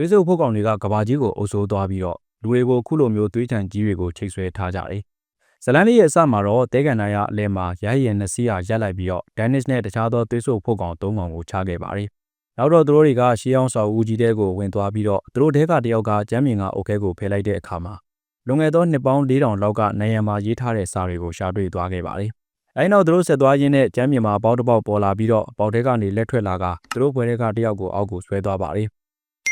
သွေးစုပ်ဖို့ကောင်တွေကကဘာကြီးကိုအုပ်ဆိုးသွားပြီးတော့လူတွေကိုခုလိုမျိုးသွေးချံကြီးတွေကိုချိတ်ဆွဲထားကြတယ်။ဇလန်လေးရဲ့အစမှာတော့တဲကန်နိုင်ရအလဲမှာရဟရင်နှစ်စီးရရက်လိုက်ပြီးတော့ဒန်နစ်နဲ့တခြားသောသွေးစုပ်ဖို့ကောင်သုံးကောင်ကိုချခဲ့ပါတယ်။နောက်တော့သူတို့တွေကရှေးအောင်ဆောက်ဦးကြီးတဲကိုဝင်သွားပြီးတော့သူတို့တဲကတယောက်ကကျမ်းမြင်ကအုတ်ခဲကိုဖယ်လိုက်တဲ့အခါမှာလွန်ခဲ့သောနှစ်ပေါင်း4000လောက်ကနိုင်ရန်မှာရေးထားတဲ့စာတွေကိုရှာတွေ့သွားခဲ့ပါတယ်။အဲဒီနောက်သူတို့ဆက်သွားရင်းနဲ့ကျမ်းမြင်မှာပေါက်တစ်ပေါက်ပေါ်လာပြီးတော့ပေါက်တဲကနေလက်ထွက်လာကသူတို့ဘွယ်တဲကတယောက်ကိုအောက်ကိုဆွဲသွားပါတယ်။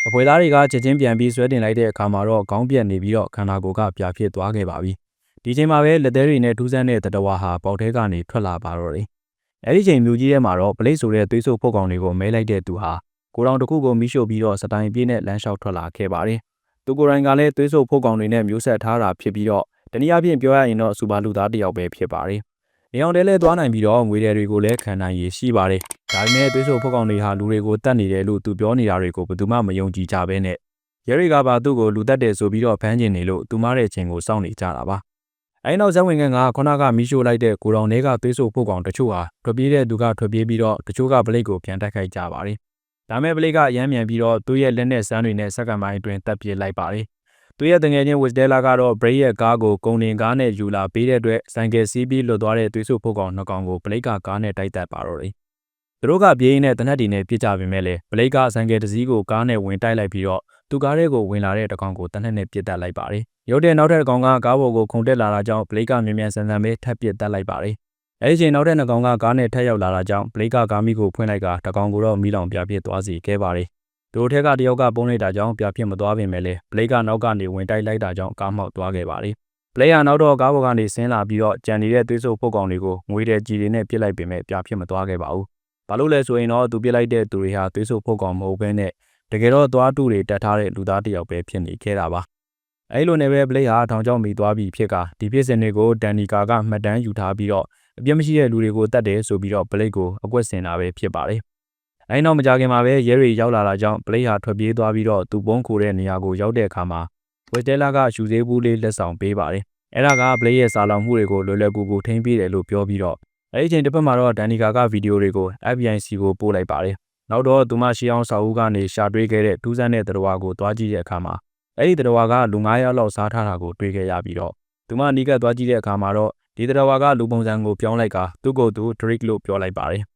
အဖွဲသားတွေကချက်ချင်းပြန်ပြီးဆွဲတင်လိုက်တဲ့အခါမှာတော့ခေါင်းပြက်နေပြီးတော့ခန္ဓာကိုယ်ကပြာဖြစ်သွားခဲ့ပါပြီ။ဒီချိန်မှာပဲလက်သေးတွေနဲ့ထူးဆန်းတဲ့တတဝါဟာပေါက်တဲကနေထွက်လာပါတော့တယ်။အဲဒီချိန်မြို့ကြီးထဲမှာတော့ပလိတ်ဆိုတဲ့သွေးဆုပ်ဖုတ်ကောင်တွေကိုမဲလိုက်တဲ့သူဟာကိုတောင်တစ်ခုကိုမိရှို့ပြီးတော့စတိုင်ပြေးနဲ့လမ်းလျှောက်ထွက်လာခဲ့ပါတယ်။သူကိုယ်တိုင်ကလည်းသွေးဆုပ်ဖုတ်ကောင်တွေနဲ့မျိုးဆက်ထားတာဖြစ်ပြီးတော့တနည်းအားဖြင့်ပြောရရင်တော့စူပါလူသားတစ်ယောက်ပဲဖြစ်ပါတယ်။ နေအောင်တဲလဲသွားနိုင်ပြီးတော့ငွေတွေကိုလည်းခံနိုင်ရရှိပါတယ်။ဒါပေမဲ့သွေးဆုပ်ဖုတ်ကောင်တွေဟာလူတွေကိုတတ်နေတယ်လို့သူပြောနေတာတွေကိုဘယ်သူမှမယုံကြည်ကြဘဲနဲ့ရဲရီကပါသူ့ကိုလူတက်တယ်ဆိုပြီးတော့ဖမ်းကျင်နေလို့သူမတဲ့ချင်းကိုစောင့်နေကြတာပါ။အဲဒီနောက်ဇက်ဝင်ကန်ကခုနကမီးရှို့လိုက်တဲ့ကိုတော်တွေကသွေးဆုပ်ဖုတ်ကောင်တချို့ဟာထွက်ပြေးတဲ့သူကထွက်ပြေးပြီးတော့တချို့ကပလိတ်ကိုပြန်တက်ခိုက်ကြပါတယ်။ဒါမဲ့ပလိတ်ကရမ်းမြန်ပြီးတော့သူ့ရဲ့လက်နဲ့စမ်းတွေနဲ့စက္ကန့်ပိုင်းအတွင်းတပ်ပြေးလိုက်ပါတယ်။ သူရဲ့တငယ်ချင်းဝစ်ဒဲလာကတော့ဘရိတ်ရဲ့ကားကိုကုံတင်ကားနဲ့ယူလာပေးတဲ့အတွက်ဆိုင်ကယ်စီးပြီးလွတ်သွားတဲ့သွေးဆုပ်ဖုတ်ကောင်နှစ်ကောင်ကိုပလိတ်ကကားနဲ့တိုက်တက်ပါတော့တယ်။သူတို့ကပြေးရင်းနဲ့တနက်တီနဲ့ပြစ်ကြပေမဲ့လည်းပလိတ်ကဆိုင်ကယ်တစ်စီးကိုကားနဲ့ဝင်တိုက်လိုက်ပြီးတော့သူကားထဲကိုဝင်လာတဲ့တကောင်ကိုတနက်နဲ့ပြစ်တက်လိုက်ပါတယ်။ရုတ်တဲ့နောက်ထပ်တကောင်ကကားပေါ်ကိုခုန်တက်လာတာကြောင့်ပလိတ်ကမြန်မြန်ဆန်ဆန်ပဲထပ်ပြစ်တက်လိုက်ပါတယ်။အဲဒီချိန်နောက်တဲ့နှစ်ကောင်ကကားနဲ့ထပ်ရောက်လာတာကြောင့်ပလိတ်ကကားမီးကိုဖွင့်လိုက်ကတကောင်ကိုတော့မီးလောင်ပြပြစ်သွားစီခဲ့ပါတယ်။ သူတို့ထက်ကတယောက်ကပုံးလိုက်တာကြောင့်ပြပြစ်မသွားပင်မဲ့လည်းပလိတ်ကနောက်ကနေဝင်တိုက်လိုက်တာကြောင့်ကားမှောက်သွားခဲ့ပါတယ်။ပလိတ်ကနောက်တော့ကားပေါ်ကနေဆင်းလာပြီးတော့ကြံနေတဲ့သွေးဆုပ်ပုတ်ကောင်တွေကိုငွေတဲ့ကြည်တွေနဲ့ပြစ်လိုက်ပင်မဲ့ပြပြစ်မသွားခဲ့ပါဘူး။ဘာလို့လဲဆိုရင်တော့သူပြစ်လိုက်တဲ့သူတွေဟာသွေးဆုပ်ပုတ်ကောင်မဟုတ်ဘဲနဲ့တကယ်တော့သွားတူတွေတက်ထားတဲ့လူသားတစ်ယောက်ပဲဖြစ်နေခဲ့တာပါအဲလိုနဲ့ပဲဘလိတ်ဟာထောင်ချောင်းမိသွားပြီးဖြစ်ကဒီဖြစ်စဉ်တွေကိုဒန်နီကာကမှတ်တမ်းယူထားပြီးတော့အပြစ်မရှိတဲ့လူတွေကိုတတ်တယ်ဆိုပြီးတော့ဘလိတ်ကိုအကွက်ဆင်တာပဲဖြစ်ပါတယ် အဲနောက်မကြခင်မှာပဲရဲရီရောက်လာတာကြောင့်ဘလိတ်ဟာထွက်ပြေးသွားပြီးတော့သူပုံးခိုတဲ့နေရာကိုရောက်တဲ့အခါမှာဝက်တဲလာကရှူသေးဘူးလေးလက်ဆောင်ပေးပါတယ်အဲ့ဒါကဘလိတ်ရဲ့စာလောင်မှုတွေကိုလွယ်လွယ်ကူကူထိန်းပေးတယ်လို့ပြောပြီးတော့အဲ့ဒီချိန်တစ်ဖက်မှာတော့ဒန်နီကာကဗီဒီယိုတွေကို FBI စီကိုပို့လိုက်ပါတယ်နောက်တော့သူမရှိအောင်စာအုပ်ကနေရှာတွေ့ခဲ့တဲ့ထူးဆန်းတဲ့တရားကိုတွားကြည့်တဲ့အခါမှာအဲ့ဒီတရားကလူ9ယောက်လောက်စားထားတာကိုတွေ့ခဲ့ရပြီးတော့သူမနီးကပ်တွားကြည့်တဲ့အခါမှာတော့ဒီတရားကလူပုံစံကိုပြောင်းလိုက်ကသူ့ကိုယ်သူ Drake လို့ပြောလိုက်ပါတယ်။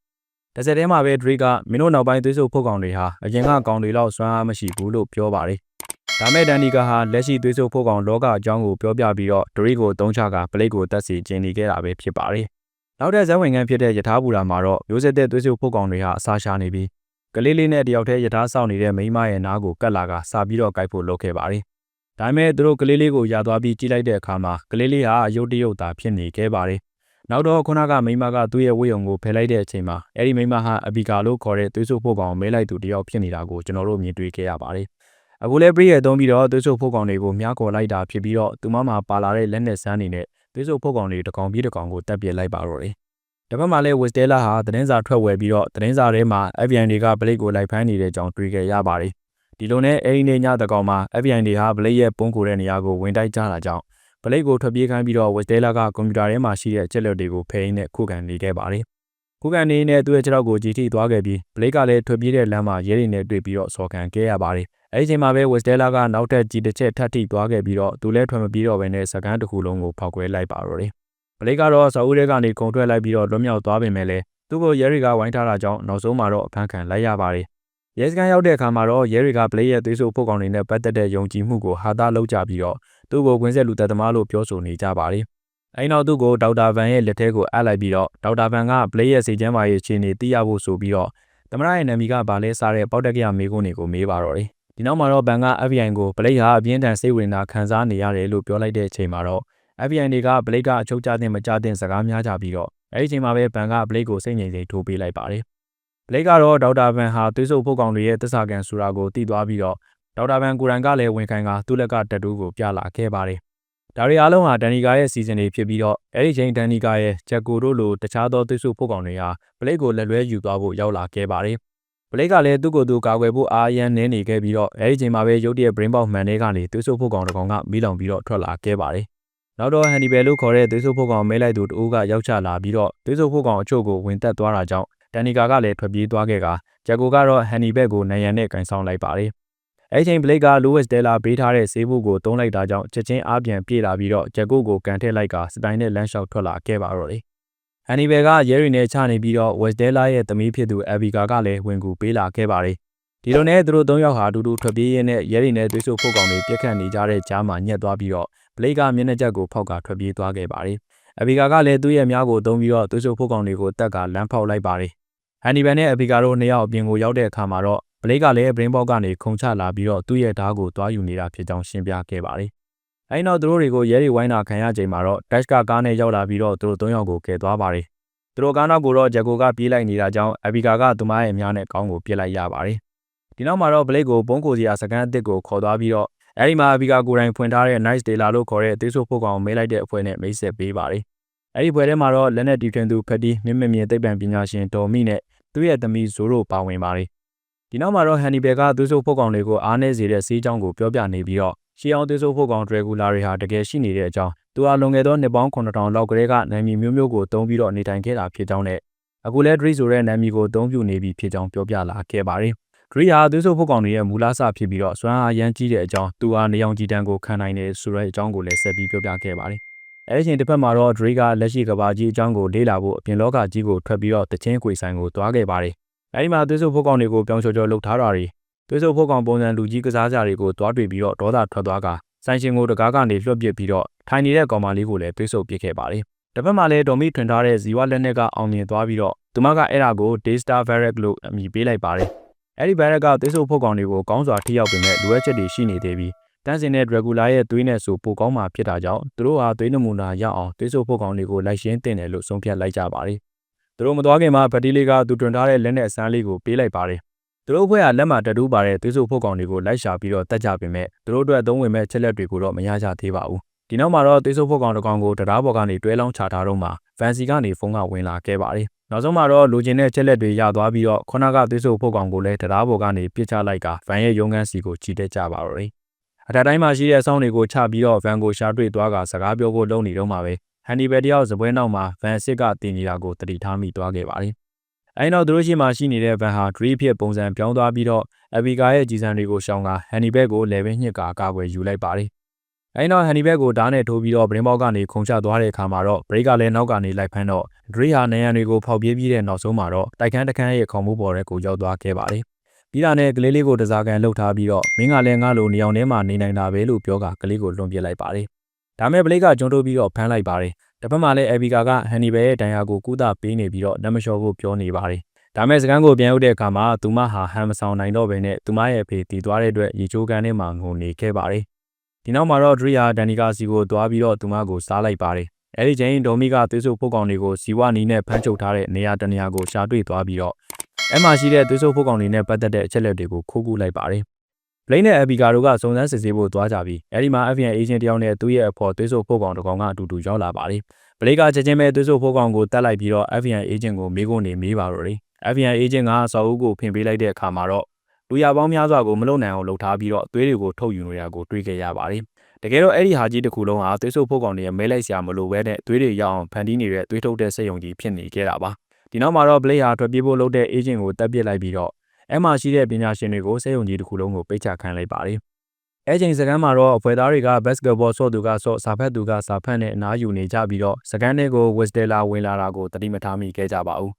တစ်စက်တည်းမှာပဲ Drake ကမင်းတို့နောက်ပိုင်းသွေးဆုပ်ဖုတ်ကောင်တွေဟာအရင်ကကောင်တွေလောက်စွမ်းအားမရှိဘူးလို့ပြောပါတယ်။ဒါမဲ့ဒန်နီကာဟာလက်ရှိသွေးဆုပ်ဖုတ်ကောင်လောကအကြောင်းကိုပြောပြပြီးတော့ Drake ကိုတုံးချကပလိတ်ကိုတက်စီကျင်းနေခဲ့တာပဲဖြစ်ပါတယ်။နောက်တဲ့ဇက်ဝင်ခန်းဖြစ်တဲ့ယထာဘူရာမှာတော့မျိုးဆက်တဲ့သွေးဆုပ်ဖုတ်ကောင်တွေဟာအစာရှာနေပြီးကလေးလေးနဲ့တယောက်တည်းယထာဆောက်နေတဲ့မိန်းမရဲ့နားကိုကတ်လာကစာပြီးတော့ကြိုက်ဖို့လုပ်ခဲ့ပါတယ်။ဒါပေမဲ့သူတို့ကလေးလေးကိုယာသွားပြီးကြည့်လိုက်တဲ့အခါမှာကလေးလေးဟာရုတ်တရုတ်သာဖြစ်နေခဲ့ပါတယ်။ နောက်တော့ခုနကမိန်းမကသူ့ရဲ့ဝိယုံကိုဖယ်လိုက်တဲ့အချိန်မှာအဲ့ဒီမိန်းမဟာအဘီကာလို့ခေါ်တဲ့သွေးဆုပ်ဖို့ကောင်မဲလိုက်သူတယောက်ဖြစ်နေတာကိုကျွန်တော်တို့မြင်တွေ့ခဲ့ရပါတယ်။အခုလဲပရိရဲ့သုံးပြီးတော့သွေးဆုပ်ဖို့ကောင်တွေကိုမြားခေါ်လိုက်တာဖြစ်ပြီးတော့သူမမှာပါလာတဲ့လက်နဲ့ဆန်းနေနဲ့သွေးဆုပ်ဖို့ကောင်တွေတကောင်ပြီးတကောင်ကိုတက်ပြစ်လိုက်ပါတော့တယ်။တစ်ဖက်မှာလည်းဝစ်စတဲလာဟာသတင်းစာထွက်ဝယ်ပြီးတော့သတင်းစာထဲမှာ FBI တွေကဘလိတ်ကိုလိုက်ဖမ်းနေတဲ့အကြောင်းတွေ့ခဲ့ရပါတယ်။ဒီလိုနဲ့အဲဒီနေ့ညတကောင်မှာ FBI တွေဟာဘလိတ်ရဲ့ပုံကိုတဲ့နေရာကိုဝင်တိုက်ကြတာကြောင့် ဘလိတ်ကိုထွက်ပြေးခိုင်းပြီးတော့ဝစ်စတဲလာကကွန်ပျူတာထဲမှာရှိတဲ့ချက်လက်တွေကိုဖယ်ရင်းနဲ့ခုခံနေခဲ့ပါတယ်။ခုခံနေနဲ့သူ့ရဲ့ခြေထောက်ကိုကြီးထိသွားခဲ့ပြီးဘလိတ်ကလည်းထွက်ပြေးတဲ့လမ်းမှာရဲတွေနဲ့တွေ့ပြီးတော့စော်ခံခဲ့ရပါတယ်။အဲဒီချိန်မှာပဲဝစ်စတဲလာကနောက်ထပ်ကြီးတစ်ချက်ထပ်ထိသွားခဲ့ပြီးတော့သူလည်းထွက်မပြေးတော့ဘဲနဲ့စကန်တစ်ခုလုံးကိုဖောက်ခွဲလိုက်ပါတော့တယ်ဘလိတ်ကတော့ဆော်ဦးထဲကနေခုံထွက်လိုက်ပြီးတော့လွတ်မြောက်သွားပေမဲ့လည်းသူ့ကိုရဲရီကဝိုင်းထားတာကြောင့်နောက်ဆုံးမှာတော့အဖမ်းခံလိုက်ရပါတယ်။ရဲစခန်းရောက်တဲ့အခါမှာတော့ရဲရီကဘလိတ်ရဲ့သွေးဆူဖို့ကောင်တွေနဲ့ပတ်သက်တဲ့ယုံကြည်မှုကိုဟာသားလုပ်ကြပြီးတော့ သူ့ကိုကွင်းဆက်လူသက်သမားလို့ပြောဆိုနေကြပါတယ်။အဲဒီနောက်သူ့ကိုဒေါက်တာဗန်ရဲ့လက်ထဲကိုအပ်လိုက်ပြီးတော့ဒေါက်တာဗန်ကဘလိတ်ရဲ့စိတ်ကျမ်းမာရေးအခြေအနေသိရဖို့ဆိုပြီးတော့သမရရဲ့နာမည်ကဗာလဲစားတဲ့ပေါက်တက်ကရမေးခွန်းတွေကိုမေးပါတော့တယ်။ဒီနောက်မှာတော့ဗန်က FBI ကိုဘလိတ်ဟာအပြင်းထန်စိတ်ဝင်စားခံစားနေရတယ်လို့ပြောလိုက်တဲ့အချိန်မှာတော့ FBI တွေကဘလိတ်ကအချုပ်ကျတဲ့မကျတဲ့စကားများကြပြီးတော့အဲဒီချိန်မှာပဲဘန်ကဘလိတ်ကိုစိတ်ငြိမ်စိမ်ထိုးပေးလိုက်ပါတယ်။ဘလိတ်ကတော့ဒေါက်တာဘန်ဟာသွေးဆုပ်ဖုတ်ကောင်တွေရဲ့တစ္ဆာကန်ဆိုတာကိုသိသွားပြီးတော့ ဒေါက်တာဘန်ကိုရန်ကလည်းဝန်ခံကသူ့လက်ကတက်တူးကိုပြလာခဲ့ပါတယ်။ဒါတွေအားလုံးဟာဒန်နီကာရဲ့စီဇန်တွေဖြစ်ပြီးတော့အဲဒီချိန်ဒန်နီကာရဲ့ဂျက်ကိုတို့လိုတခြားသောသွေးဆုပ်ဖုတ်ကောင်တွေဟာဘလိတ်ကိုလက်လွဲယူသွားဖို့ရောက်လာခဲ့ပါတယ်။ဘလိတ်ကလည်းသူ့ကိုယ်သူကာကွယ်ဖို့အားရန်နေနေခဲ့ပြီးတော့အဲဒီချိန်မှာပဲရုတ်တရက် brain box မှန်တွေကနေသွေးဆုပ်ဖုတ်ကောင်တစ်ကောင်ကမိလောင်ပြီးတော့ထွက်လာခဲ့ပါတယ်။နောက်တော့ဟန်နီဘယ်လို့ခေါ်တဲ့သွေးဆုပ်ဖို့ကောင်မဲလိုက်သူတဦးကရောက်ချလာပြီးတော့သွေးဆုပ်ဖို့ကောင်အချို့ကိုဝင်တက်သွားတာကြောင့်ဒန်နီကာကလည်းထွက်ပြေးသွားခဲ့ကဂျက်ကိုကတော့ဟန်နီဘက်ကိုနိုင်ရန်နဲ့ကန်ဆောင်လိုက်ပါတယ် အဲ့ချိန် Blake က Lewis Della ပေးထားတဲ့ဆေးဖို့ကိုတုံးလိုက်တာကြောင့်ချက်ချင်းအားပြန်ပြေးလာပြီးတော့ Jacko ကိုကန်ထည့်လိုက်ကစတိုင်နဲ့လမ်းလျှောက်ထွက်လာခဲ့ပါတော့တယ်။ Hannibal ကရဲတွေနဲ့ချနေပြီးတော့ West Della ရဲ့သမီးဖြစ်သူ Abigail ကလည်းဝင်ကူပေးလာခဲ့ပါတယ်။ဒီလိုနဲ့သူတို့သုံးယောက်ဟာအတူတူထွက်ပြေးရင်းနဲ့ရဲတွေနဲ့သွေးဆူဖို့ကောင်တွေပြက်ခတ်နေကြတဲ့ကြားမှာညက်သွားပြီးတော့ Blake ကမျက်နှာချက်ကိုဖောက်ကထွက်ပြေးသွားခဲ့ပါတယ်။ Abigail ကလည်းသူ့ရဲ့မြားကိုသုံးပြီးတော့သွေးဆူဖို့ကောင်တွေကိုတက်ကလမ်းဖောက်လိုက်ပါတယ်။ Hannibal နဲ့ Abigail တို့နှစ်ယောက်အပြင်ကိုရောက်တဲ့အခါမှာတော့ Blake ကလည်း brain box ကနေခုန်ချလာပြီးတော့သူ့ရဲ့ဓာတ်ကိုတွားယူနေတာဖြစ်ကြောင်းရှင်းပြခဲ့ပါတယ်။အဲဒီနောက်သူတို့တွေကိုရဲတွေဝိုင်းတာခံရချိန်မှာတော့ Dash ကကားနဲ့ရောက်လာပြီးတော့သူတို့သုံးယောက်ကိုကယ်သွားပါတယ်။သူတို့ကားနောက်ကိုတော့ Jacko ကပြေးလိုက်နေတာကြောင့် Abigail ကသူမရဲ့မြားနဲ့ကောင်းကိုပြစ်လိုက်ရပါတယ်။ဒီနောက်မှာတော့ Blake ကိုပုံးကိုစီယာစကန်အစ်စ်ကိုခေါ်သွားပြီးတော့အဲဒီမှာ Abigail ကိုယ်တိုင်ဖွင့်ထားတဲ့ Nice Dela လို့ခေါ်တဲ့သေးဆိုးဖို့ကောင်မဲလိုက်တဲ့အဖွဲ့နဲ့မိတ်ဆက်ပေးပါတယ်။အဲဒီပွဲထဲမှာတော့လက်နက်တီထွင်သူဖက်တီမြင့်မြင့်မြင့်သိပ္ပံပညာရှင်ဒေါ်မိနဲ့သူ့ရဲ့သမီးဇိုးတို့ပါဝင်ပါတယ်။ ဒီနောက်မှာတော့ Hannibal ကသွေးဆိုးဖို့ကောင်တွေကိုအားနည်းစေတဲ့ဆေးကြောင်းကိုပြောပြနေပြီးတော့ရှီအောင်သွေးဆိုးဖို့ကောင်ဒရဂူလာတွေဟာတကယ်ရှိနေတဲ့အကြောင်းသူဟာလွန်ခဲ့သောနှစ်ပေါင်း9000လောက်ကလေးကနာမည်မျိုးမျိုးကိုတုံးပြီးတော့နေထိုင်ခဲ့တာဖြစ်ကြောင်းနဲ့အခုလဲ Dre ဆိုတဲ့နာမည်ကိုတုံးပြနေပြီဖြစ်ကြောင်းပြောပြလာခဲ့ပါတယ်။ Dre ဟာသွေးဆိုးဖို့ကောင်တွေရဲ့မူလဆဖြစ်ပြီးတော့စွမ်းအားရမ်းကြီးတဲ့အကြောင်းသူဟာနေအောင်ကြည်တန်းကိုခံနိုင်တယ်ဆိုတဲ့အကြောင်းကိုလည်းဆက်ပြီးပြောပြခဲ့ပါတယ်။အဲဒီချိန်တစ်ဖက်မှာတော့ Dre ကလက်ရှိကဘာကြီးအကြောင်းကိုလေ့လာဖို့အပြင်လောကကြီးကိုထွက်ပြီးတော့တချင်းခွေဆိုင်ကိုသွားခဲ့ပါတယ်။ အဲဒီမှာသွေးဆိုးဖို့ကောင်တွေကိုပြောင်းချော်ချော်လှုပ်ထားတာတွေသွေးဆိုးဖို့ကောင်ပုံစံလူကြီးကစားကြတွေကိုတွားတွေ့ပြီးတော့ဒေါသထွက်သွားကဆိုင်ရှင်ကိုတကားကနေလွှတ်ပစ်ပြီးတော့ထိုင်နေတဲ့ကောင်မလေးကိုလည်းသွေးဆုပ်ပစ်ခဲ့ပါတယ်။တစ်ဖက်မှာလည်းဒေါ်မီထွင်ထားတဲ့ဇီဝလက်နက်ကအောင်မြင်သွားပြီးတော့သူမကအဲ့ဒါကို Daystar Barrack လို့အမည်ပေးလိုက်ပါတယ်။အဲ့ဒီ Barrack ကသွေးဆုပ်ဖို့ကောင်တွေကိုကောင်းစွာထိရောက်ပေမဲ့လိုအပ်ချက်တွေရှိနေသေးပြီးတန်းစင်တဲ့ Dracula ရဲ့သွေးနဲ့ဆိုပိုကောင်းမှဖြစ်တာကြောင့်သူတို့ဟာသွေးနမူနာရအောင်သွေးဆုပ်ဖို့ကောင်တွေကိုလိုက်ရှင်းတင်တယ်လို့ဆုံးဖြတ်လိုက်ကြပါတယ်။ သူတို့မသွားခင်မှာဗတီလေးကသူတွင်ထားတဲ့လက်နဲ့အစမ်းလေးကိုပေးလိုက်ပါတယ်သူတို့အဖွဲ့ကလက်မှာတတူးပါတဲ့သွေးဆူဖို့ကောင်တွေကိုလိုက်ရှာပြီးတော့တက်ကြပေမဲ့သူတို့အတွက်သုံးဝင်မဲ့ချက်လက်တွေကိုတော့မရကြသေးပါဘူးဒီနောက်မှာတော့သွေးဆူဖို့ကောင်တစ်ကောင်ကိုတရားပေါ်ကနေတွဲလောင်းချထားတော့မှဖန်စီကနေဖုန်းကဝင်လာခဲ့ပါတယ်နောက်ဆုံးမှာတော့လူချင်းတဲ့ချက်လက်တွေရသွားပြီးတော့ခုနကသွေးဆူဖို့ကောင်ကိုလည်းတရားပေါ်ကနေပြစ်ချလိုက်ကဗန်ရဲ့ရုံးခန်းစီကိုခြိတက်ကြပါတော့တယ်အထက်တိုင်းမှာရှိတဲ့အဆောင်တွေကိုချပြီးတော့ဗန်ကိုရှာတွေ့သွားကစကားပြောဖို့လုပ်နေတော့မှပဲ ဟန်ဒီဘယ်တယောက်စပွဲနောက်မှာဗန်စစ်ကတင်နေတာကိုတတိထားမိသွားခဲ့ပါတယ်အဲဒီနောက်သူတို့ရှိမှရှိနေတဲ့ဗန်ဟာဒရီဖြစ်ပုံစံပြောင်းသွားပြီးတော့အဘီကာရဲ့ကြီးစံတွေကိုရှောင်ကဟန်နီဘက်ကိုလေဘင်းညစ်ကာကာကွယ်ယူလိုက်ပါတယ်။အဲဒီနောက်ဟန်နီဘက်ကိုဓာတ်နဲ့ထိုးပြီးတော့ဗရင်ဘောက်ကနေခုန်ချသွားတဲ့အခါမှာတော့ဘရိတ်ကလည်းနောက်ကနေလိုက်ဖမ်းတော့ဒရီဟာနယံတွေကိုဖောက်ပြေးပြီးတဲ့နောက်ဆုံးမှာတော့တိုက်ခန်းတခန်းရဲ့ခုံမှုပေါ်တဲ့ကိုရောက်သွားခဲ့ပါတယ်။ပြီးတာနဲ့ကလေးလေးကိုတစားကန်လှုပ်ထားပြီးတော့မင်းကလည်းငါ့လိုနေအောင်ထဲမှာနေနိုင်တာပဲလို့ပြောကကလေးကိုလွန်ပြစ်လိုက်ပါတယ်။ ဒါမဲ့ဘလိတ်ကကျွန်းတိုးပြီးတော့ဖမ်းလိုက်ပါတယ်။တစ်ဖက်မှာလည်းအဘီကာကဟန်နီဘယ်ရဲ့တန်ရာကိုကူးတာပေးနေပြီးတော့လက်မလျှော်ဖို့ပြောနေပါတယ်ဒါမဲ့စကန်းကိုပြန်ရောက်တဲ့အခါမှာသူမဟာဟန်မဆောင်နိုင်တော့ဘဲနဲ့သူမရဲ့အဖေတည်သွားတဲ့အတွက်ရေချိုးကန်ထဲမှာငုံနေခဲ့ပါတယ်။ဒီနောက်မှာတော့ဒရီယာဒန်နီကာစီကိုသွားပြီးတော့သူမကိုစားလိုက်ပါတယ်။အဲဒီချိန်ဒေါ်မီကသွေးဆုပ်ဖို့ကောင်တွေကိုစီဝနီနဲ့ဖမ်းချုပ်ထားတဲ့နေရာတနေရာကိုရှာတွေ့သွားပြီးတော့အဲမှာရှိတဲ့သွေးဆုပ်ဖို့ကောင်တွေနဲ့ပတ်သက်တဲ့အချက်လက်တွေကိုခိုးကူးလိုက်ပါတယ်။ ဘလိန်နဲ့အဘီကာတို့ကစုံစမ်းစစ်ဆေးဖို့သွားကြပြီးအဲဒီမှာ FBI agent တယောက်နဲ့သူ့ရဲ့အဖော်သွေးဆုပ်ဖို့ကောင်တစ်ကောင်ကအတူတူရောက်လာပါတယ်။ဘလိကချက်ချင်းပဲသွေးဆုပ်ဖို့ကောင်ကိုတတ်လိုက်ပြီးတော့ FBI agent ကိုမေးခွန်းနေမေးပါတော့တယ်။ FBI agent ကစာအုပ်ကိုဖင်ပေးလိုက်တဲ့အခါမှာတော့လူရပေါင်းများစွာကိုမလုံနိုင်အောင်လုပ်ထားပြီးတော့သွေးတွေကိုထုတ်ယူနေတာကိုတွေ့ခဲ့ရပါတယ်။တကယ်တော့အဲ့ဒီဟာကြီးတစ်ခုလုံးဟာသွေးဆုပ်ဖို့ကောင်တွေရဲ့မဲလိုက်စရာမလိုဘဲနဲ့သွေးတွေရအောင်ဖန်တီးနေတဲ့သွေးထုတ်တဲ့စက်ရုံကြီးဖြစ်နေခဲ့တာပါ။ဒီနောက်မှာတော့ Blade ဟာထွက်ပြေးဖို့လုပ်တဲ့ agent ကိုတပ်ပစ်လိုက်ပြီးတော့ အဲ့မှာရှိတဲ့ပညာရှင်တွေကိုစက်ရုံကြီးတစ်ခုလုံးကိုပိတ်ချခံလိုက်ပါတယ်။အဲချိန်စကန်မှာတော့အဖွဲ့သားတွေက basketball ဆော့သူကဆော့စာဖက်သူကစာဖက်နဲ့အနားယူနေကြပြီးတော့စကန်တွေကို Westella ဝင်လာတာကိုတတိမထားမိခဲ့ကြပါဘူး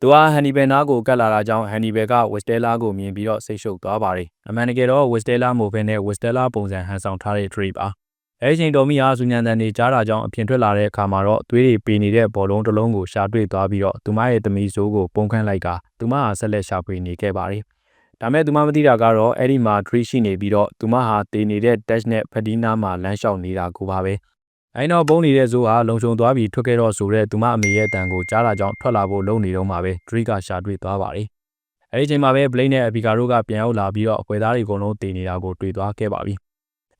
သူဟာဟန်နီဘယ်နားကိုကတ်လာတာကြောင့်ဟန်နီဘယ်ကဝက်စတဲလာကိုမြင်ပြီးတော့စိတ်ရှုပ်သွားပါတယ်။အမှန်တကယ်တော့ဝက်စတဲလာမိုဘယ်နဲ့ဝက်စတဲလာပုံစံဟန်ဆောင်ထားတဲ့ tree ပါ။ အဲဒီချိန်တော်မီဟာဇူညန်တန်နေကြားတာကြောင့်အပြင်ထွက်လာတဲ့အခါမှာတော့သွေးတွေပေနေတဲ့ဘောလုံးတစ်လုံးကိုရှာတွေ့သွားပြီးတော့သူမရဲ့သမီးဆိုးကိုပုံခန့်လိုက်ကသူမဟာဆက်လက်ရှာဖွေနေခဲ့ပါတယ်။ဒါမဲ့သူမမသိတာကတော့အဲ့ဒီမှာ tree ရှိနေပြီးတော့သူမဟာတည်နေတဲ့ dash နဲ့ဖဒီနာမှာလမ်းလျှောက်နေတာကိုပါပဲ။အဲ့တော့ပုံနေတဲ့ဇိုးဟာလုံခြုံသွားပြီးထွက်ခဲ့တော့ဆိုတဲ့သူမအမေရဲ့အတန်ကိုကြားလာကြောင်းထွက်လာဖို့လုံနေတော့မှပဲဒရီကရှာတွေ့သွားပါတယ်။အဲ့ဒီချိန်မှာပဲဘလိန်နဲ့အပီကာတို့ကပြန်ရောက်လာပြီးတော့အခွေသားတွေအကုန်လုံးတည်နေတာကိုတွေ့သွားခဲ့ပါပြီ။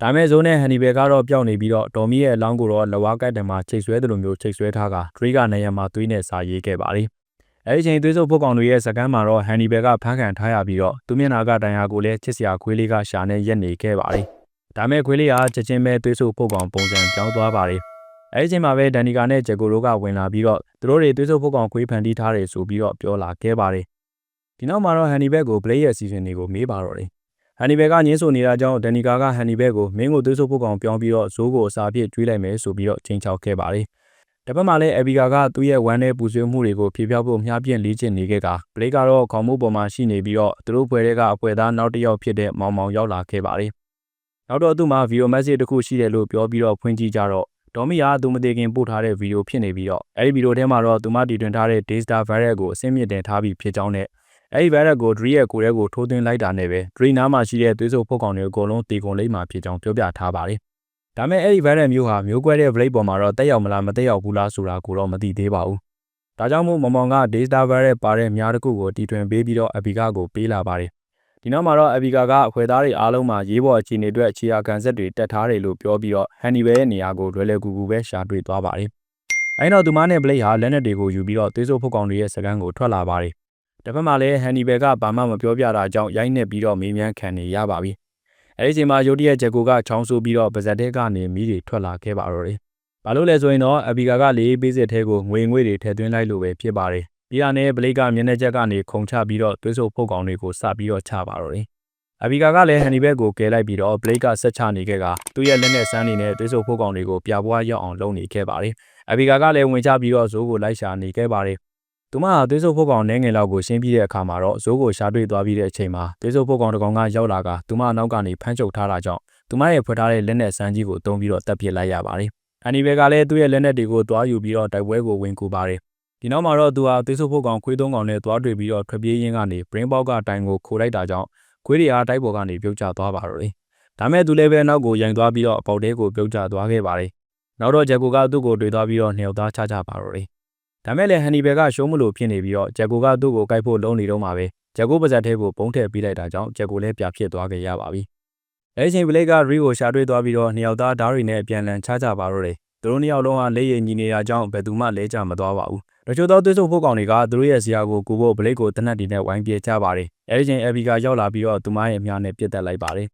ဒါမဲ့ဇိုးနဲ့ဟန်နီဘယ်ကတော့ပျောက်နေပြီးတော့ဒေါ်မီရဲ့အလောင်းကိုတော့လဝါကတ်တံမှာချိတ်ဆွဲတယ်လို့မျိုးချိတ်ဆွဲထားကဒရီကနေရံမှာသွေးနဲ့စာရေးခဲ့ပါတယ်။အဲဒီချိန်သွေးစုပ်ဖို့ကောင်တွေရဲ့စကမ်းမှာတော့ဟန်နီဘယ်ကဖမ်းခံထားရပြီးတော့သူမျက်နာကတန်ရာကိုလည်းချစ်စရာခွေးလေးကရှာနဲ့ရက်နေခဲ့ပါတယ်။ဒါမဲ့ခွေးလေးဟာချက်ချင်းပဲသွေးဆူဖို့ကောင်ပုံစံပြောင်းသွားပါတယ်။အဲဒီချိန်မှာပဲဒန်နီကာနဲ့ဂျက်ကိုတို့ကဝင်လာပြီးတော့သူတို့တွေသွေးဆူဖို့ကောင်ခွေးဖန်တီးထားတယ်ဆိုပြီးတော့ပြောလာခဲ့ပါတယ်။ဒီနောက်မှာတော့ဟန်နီဘက်ကိုဘလေးရဲ့အစီအစဉ်တွေကိုမေးပါတော့တယ်။ ဟန်နီဘယ်ကညင်းဆိုနေတာကြောင့်ဒန်နီကာကဟန်နီဘယ်ကိုမင်းကိုသွေးဆုပ်ဖို့ကောင်ပြောင်းပြီးတော့ဇိုးကိုအစာအဖြစ်ကျွေးလိုက်မယ်ဆိုပြီးတော့ချိန်ချောက်ခဲ့ပါတယ်။တစ်ဖက်မှာလည်းအဘီကာကသူ့ရဲ့ဝမ်းနဲ့ပူဆွေးမှုတွေကိုဖြေဖြောက်ဖို့မျှပြင့်လေ့ကျင့်နေခဲ့ကဘလိတ်ကတော့ခေါင်းမိုးပေါ်မှာရှိနေပြီးတော့သူတို့ဖွဲ့တဲ့ကအဖွဲသားနောက်တစ်ယောက်ဖြစ်တဲ့မောင်မောင်ရောက်လာခဲ့ပါတယ်။နောက်တော့သူ့မှာဗီဒီယိုမက်ဆေ့တစ်ခုရှိတယ်လို့ပြောပြီးတော့ဖွင့်ကြည့်ကြတော့ဒေါ်မီယာသူမသေးခင်ပို့ထားတဲ့ဗီဒီယိုဖြစ်နေပြီးတော့အဲဒီဗီဒီယိုထဲမှာတော့သူမတီထွင်ထားတဲ့ Daystar Virus ကိုအဆင့်မြင့်တင်ထားပြီးဖြစ်ကြောင်းနဲ့ အဲဒီ virus ကို Dree ရဲ့ကိုယ်ထဲကိုထိုးသွင်းလိုက်တာနဲ့ပဲ Dree နားမှာရှိတဲ့သွေးဆုပ်ဖုတ်ကောင်တွေအကုန်လုံးတီကုန်လိမ့်မှာဖြစ်ကြောင်းပြောပြထားပါတယ်။ဒါမဲ့အဲဒီ virus မျိုးဟာမျိုးကွဲတဲ့ blade ပေါ်မှာတော့တက်ရောက်မလားမတက်ရောက်ဘူးလားဆိုတာကိုတော့မသိသေးပါဘူး။ဒါကြောင့်မို့မမောင်က Daystar Virus ပါတဲ့များတစ်ခုကိုတီထွင်ပေးပြီးတော့ Abiga ကိုပေးလာပါတယ်။ဒီနောက်မှာတော့ Abiga ကအခွဲသားတွေအားလုံးမှာရေးပေါ်အခြေအနေအတွက်ခြေရာကန်ဆက်တွေတက်ထားတယ်လို့ပြောပြီးတော့ Hannibal ရဲ့နေရာကိုလွယ်လွယ်ကူကူပဲရှာတွေ့သွားပါတယ်။အဲဒီတော့သူမနဲ့ Blade ဟာလက်နက်တွေကိုယူပြီးတော့သွေးဆုပ်ဖုတ်ကောင်တွေရဲ့စကန်ကိုထွက်လာပါတယ်။ တစ်ဖက်မှာလည်းဟန်နီဘယ်ကဘာမှမပြောပြတာကြောင့်ရိုက်နှက်ပြီးတော့မေးမြန်းခံနေရပါပြီ။အဲဒီချိန်မှာယိုတီရဲ့ဂျက်ကိုကချောင်းဆိုးပြီးတော့ပါဇက်တဲကနေမီးတွေထွက်လာခဲ့ပါတော့တယ်။ဘာလို့လဲဆိုရင်တော့အဘီကာကလေးပေးစစ်ထဲကိုငွေငွေတွေထည့်သွင်းလိုက်လို့ပဲဖြစ်ပါတယ်။ပြီးတာနဲ့ဘလိတ်ကမျက်နှာချက်ကနေခုံချပြီးတော့သွေးဆုပ်ဖုတ်ကောင်တွေကိုစပြီးတော့ချပါတော့တယ်။အဘီကာကလည်းဟန်နီဘက်ကိုကဲလိုက်ပြီးတော့ဘလိတ်ကဆက်ချနေခဲ့ကသူ့ရဲ့လက်နဲ့ဆန်းနေတဲ့သွေးဆုပ်ဖုတ်ကောင်တွေကိုပြပွားရောက်အောင်လုပ်နေခဲ့ပါတယ်။အဘီကာကလည်းဝင်ချပြီးတော့ဇိုးကိုလိုက်ရှာနေခဲ့ပါတယ်။ သူမဟာသွေးဆုပ်ဖို့ကောင်နဲငယ်လောက်ကိုရှင်းပြီးတဲ့အခါမှာတော့ဇိုးကိုရှာတွေ့သွားပြီးတဲ့အချိန်မှာသွေးဆုပ်ဖို့ကောင်တကောင်ကရောက်လာကသူမအနောက်ကနေဖမ်းချုပ်ထားတာကြောင့်သူမရဲ့ဖွက်ထားတဲ့လက်နက်ဆန်းကြီးကိုတုံးပြီးတော့တပ်ပစ်လိုက်ရပါတယ်။အန်နီဘယ်ကလည်းသူ့ရဲ့လက်နက်တွေကိုတွားယူပြီးတော့တိုက်ပွဲကိုဝင်ကူပါတယ်။ဒီနောက်မှာတော့သူဟာသွေးဆုပ်ဖို့ကောင်ခွေးသုံးကောင်နဲ့တွားတွေ့ပြီးတော့ထွက်ပြေးရင်းကနေ brain box ကတိုင်ကိုခိုလိုက်တာကြောင့်ခွေးတွေအားတိုက်ပေါ်ကနေပြုတ်ကျသွားပါတော့တယ်။ဒါမဲ့သူလည်းပဲနောက်ကိုရိုင်သွားပြီးတော့အပေါက်တဲကိုပြုတ်ကျသွားခဲ့ပါတယ်။နောက်တော့ဂျက်ကိုကသူ့ကိုတွေ့သွားပြီးတော့နှောက်သားချကြပါတော့တယ် ဒါမဲ့လည်းဟန်နီဘယ်ကရှုံးမလို့ဖြစ်နေပြီးတော့ဂျက်ကိုကသူ့ကိုကိုက်ဖို့လုံးနေတော့မှာပဲဂျက်ကိုပါဇက်ထဲကိုပုံထည့်ပေးလိုက်တာကြောင့်ဂျက်ကိုလည်းပြဖြစ်သွားခဲ့ရပါပြီအဲချိန်ဘလိတ်ကရီကိုရှာတွေ့သွားပြီးတော့နှစ်ယောက်သားဓာတ်တွေနဲ့ပြန်လည်ချကြပါတော့တယ်သူတို့နှစ်ယောက်လုံးဟာလက်ရည်ညီနေတာကြောင့်ဘယ်သူမှလဲကြမသွားပါဘူးတချို့သောသွေးဆုပ်ဖို့ကောင်တွေကသူတို့ရဲ့ဇာကိုကူဖို့ဘလိတ်ကိုတနက်တီနဲ့ဝိုင်းပြေကြပါတယ်အဲဒီချိန်အဘီကရောက်လာပြီးတော့သူမရဲ့အမြားနဲ့ပြစ်တက်လိုက်ပါတယ်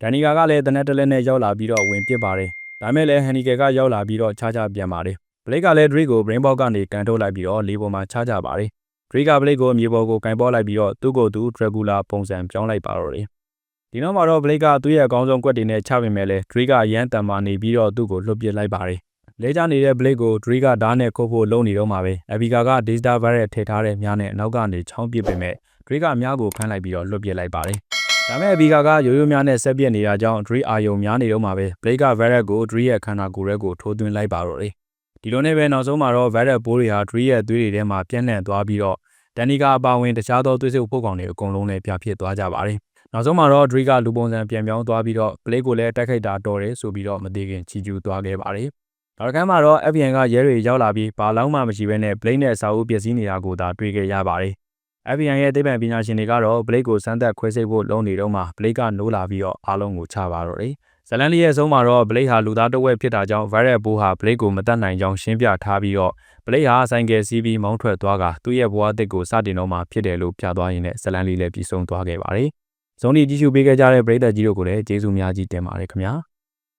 ဒန်နီကာကလည်းတနက်တလက်နဲ့ရောက်လာပြီးတော့ဝင်ပစ်ပါတယ်ဒါမဲ့လည်းဟန်နီကယ်ကရောက်လာပြီးတော့ချားချပြန်ပါတယ် ဘလိတ်ကလည်း Drake ကို brain box ကနေကန်ထုတ်လိုက်ပြီးတော့လေပေါ်မှာချကြပါတယ်။ Drake ကဘလိတ်ကိုမြေပေါ်ကိုကန်ပေါ်လိုက်ပြီးတော့သူ့ကိုယ်သူ Dracula ပုံစံပြောင်းလိုက်ပါတော့တယ်။ဒီနောက်မှာတော့ဘလိတ်ကသူ့ရဲ့အကောင်းဆုံးကွက်တွေနဲ့ချပေမဲ့လည်း Drake ကရမ်းတန်မာနေပြီးတော့သူ့ကိုလွတ်ပစ်လိုက်ပါတယ်။လဲကျနေတဲ့ဘလိတ်ကို Drake ကဓာတ်နဲ့ခုတ်ဖို့လုံနေတော့မှာပဲ။ Abiga က Digital Virus ထည့်ထားတဲ့မြားနဲ့အနောက်ကနေချောင်းပစ်ပေမဲ့ Drake ကမြားကိုဖမ်းလိုက်ပြီးတော့လွတ်ပစ်လိုက်ပါတယ်။ဒါမဲ့ Abiga ကရိုးရိုးများနဲ့ဆက်ပြစ်နေတာကြောင့် Drake အာယုံများနေတော့မှာပဲ။ Blake က Virus ကို Drake ရဲ့ခန္ဓာကိုယ်ထဲကိုထိုးသွင်းလိုက်ပါတော့တယ် ဒီလိုနဲ့ပဲနောက်ဆုံးမှာတော့ virus ပိုးတွေဟာ tree ရဲ့သွေးတွေထဲမှာပြန့်နှံ့သွားပြီးတော့ဒန်နီကာအပါဝင်တခြားသောသွေးဆုပ်ဖို့ကောင်တွေအကုန်လုံးလည်းပြဖြစ်သွားကြပါတယ်။နောက်ဆုံးမှာတော့ Drake ကလူပုံစံပြန်ပြောင်းသွားပြီးတော့ Blake ကိုလည်းတိုက်ခိုက်တာတော်တယ်ဆိုပြီးတော့မသေးခင်ချီကျူးသွားခဲ့ပါတယ်။နောက်တစ်ခါမှာတော့ FBI ကရဲတွေရောက်လာပြီးဘာလောက်မှမရှိဘဲနဲ့ Blake နဲ့အစာအုပ်ပျက်စီးနေတာကိုသာတွေ့ခဲ့ရပါတယ်။ FBI ရဲ့သိပ္ပံပညာရှင်တွေကတော့ Blake ကိုစမ်းသပ်ခွဲစိတ်ဖို့လုပ်နေတော့မှ Blake ကနိုးလာပြီးတော့အားလုံးကိုချပါတော့တယ်။ ဇလန်လေးရဲ့အဆုံးမှာတော့ဘလိတ်ဟာလူသားတဝက်ဖြစ်တာကြောင့်ဗိုင်းရပ်ပိုးဟာဘလိတ်ကိုမတတ်နိုင်ကြောင်းရှင်းပြထားပြီးတော့ဘလိတ်ဟာဆိုင်ကယ်စီးပြီးမောင်းထွက်သွားကသူ့ရဲ့ဘဝအသစ်ကိုစတင်တော့မှဖြစ်တယ်လို့ပြသွားရင်းနဲ့ဇလန်လေးလည်းပြီးဆုံးသွားခဲ့ပါတယ်။ဇုံဒီကြည့်ရှုပေးခဲ့ကြတဲ့ပရိသတ်ကြီးတို့ကိုလည်းကျေးဇူးများကြီးတင်ပါတယ်ခင်ဗျာ။